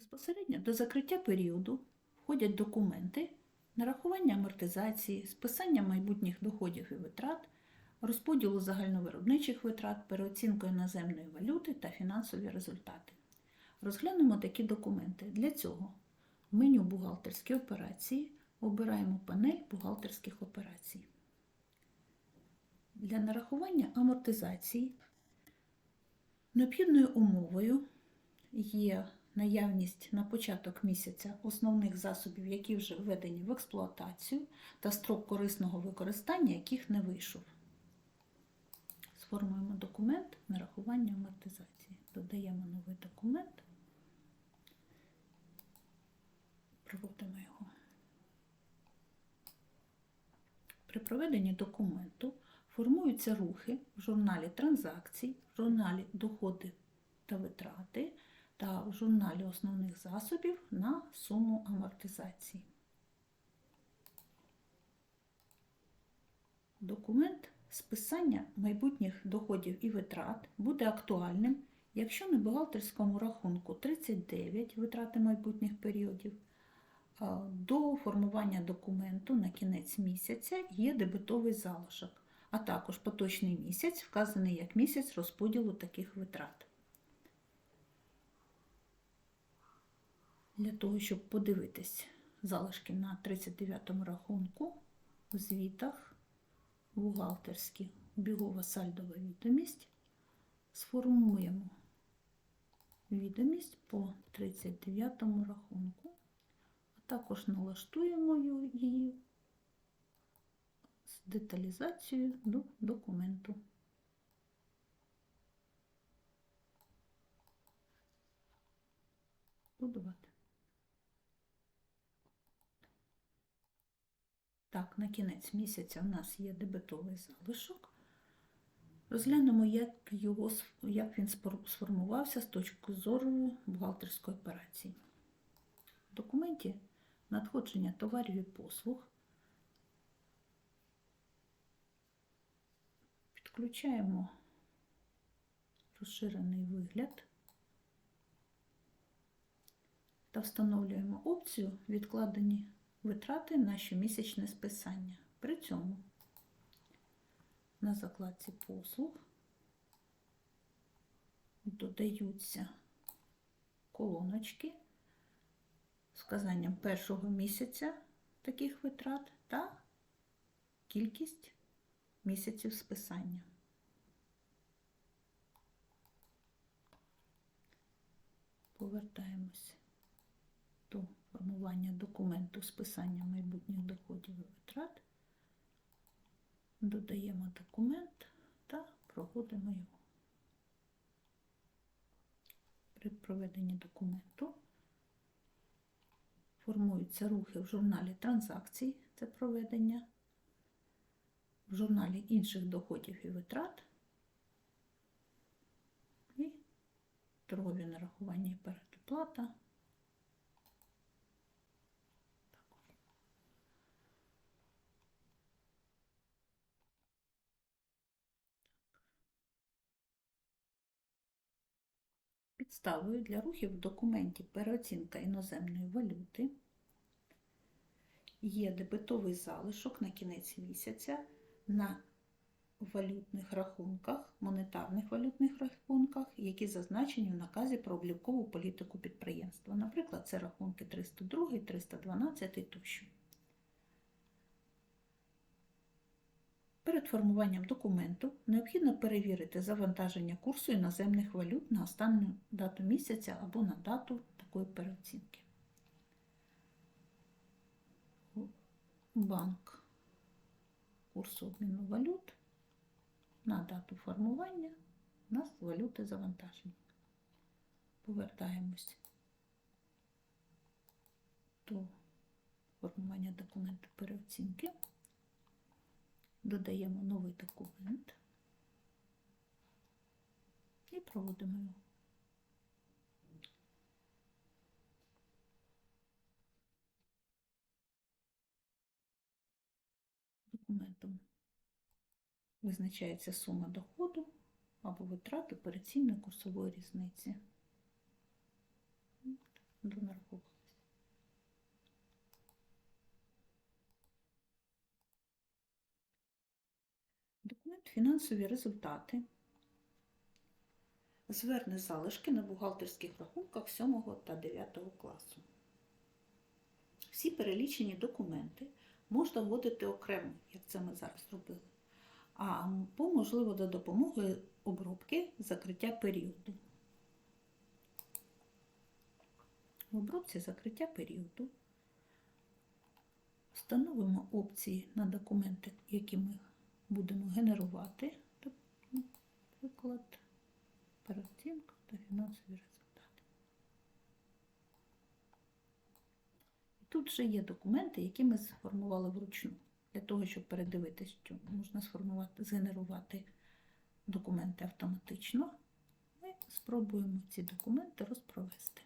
Безпосередньо до закриття періоду входять документи, нарахування амортизації, списання майбутніх доходів і витрат, розподілу загальновиробничих витрат, переоцінку іноземної валюти та фінансові результати. Розглянемо такі документи. Для цього в меню бухгалтерські операції обираємо панель бухгалтерських операцій. Для нарахування амортизації необхідною умовою є наявність на початок місяця основних засобів, які вже введені в експлуатацію, та строк корисного використання, яких не вийшов. Сформуємо документ нарахування амортизації. Додаємо новий документ, проводимо його. При проведенні документу формуються рухи в журналі транзакцій, в журналі доходи та витрати та в журналі основних засобів на суму амортизації. Документ списання майбутніх доходів і витрат буде актуальним, якщо на бухгалтерському рахунку 39 витрати майбутніх періодів. До формування документу на кінець місяця є дебетовий залишок, а також поточний місяць, вказаний як місяць розподілу таких витрат. Для того, щоб подивитись залишки на 39-му рахунку у звітах, бухгалтерські, бігова сальдова відомість, сформуємо відомість по 39 рахунку, а також налаштуємо її з деталізацією до документу. Будувати. Так, на кінець місяця в нас є дебетовий залишок. Розглянемо, як, його, як він сформувався з точки зору бухгалтерської операції. В документі надходження товарів і послуг підключаємо розширений вигляд та встановлюємо опцію відкладені витрати на щомісячне списання. При цьому на закладці послуг додаються колоночки з вказанням першого місяця таких витрат та кількість місяців списання. Повертаємося до формування документу списання майбутніх доходів і витрат, додаємо документ та проводимо його. При проведенні документу формуються рухи в журналі транзакцій, це проведення, в журналі інших доходів і витрат і торгові нарахування і передоплата. Підставою для рухів в документі переоцінка іноземної валюти є дебетовий залишок на кінець місяця на валютних рахунках, монетарних валютних рахунках, які зазначені в наказі про облікову політику підприємства. Наприклад, це рахунки 302, 312 тощо. Перед формуванням документу необхідно перевірити завантаження курсу іноземних валют на останню дату місяця або на дату такої переоцінки. Банк курсу обміну валют на дату формування у нас валюти завантажені. Повертаємось до формування документу переоцінки. Додаємо новий документ і проводимо його. Документом визначається сума доходу або витрат операційної курсової різниці. донараховувалися. Документ фінансові результати. Зверне залишки на бухгалтерських рахунках 7 та 9 класу. Всі перелічені документи можна вводити окремо, як це ми зараз робили, а по можливо за допомогою обробки закриття періоду. В обробці закриття періоду встановимо опції на документи, які ми будемо генерувати, наприклад, переоцінка та фінансові результати. І тут вже є документи, які ми сформували вручну. Для того, щоб передивитись, що можна сформувати, згенерувати документи автоматично, ми спробуємо ці документи розпровести.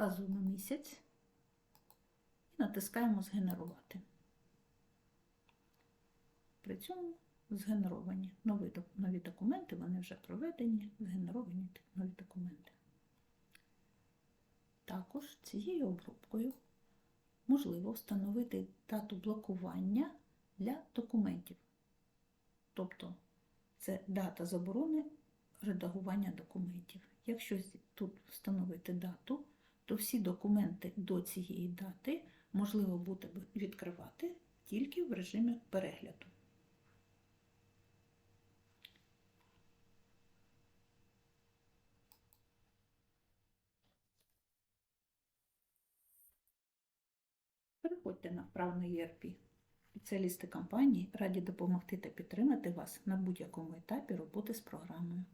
Вказуємо місяць і натискаємо Згенерувати. При цьому згенеровані нові, нові документи, вони вже проведені, згенеровані нові документи. Також цією обробкою можливо встановити дату блокування для документів. Тобто це дата заборони редагування документів. Якщо тут встановити дату, то всі документи до цієї дати можливо буде відкривати тільки в режимі перегляду. Переходьте на вправний ERP. Спеціалісти компанії раді допомогти та підтримати вас на будь-якому етапі роботи з програмою.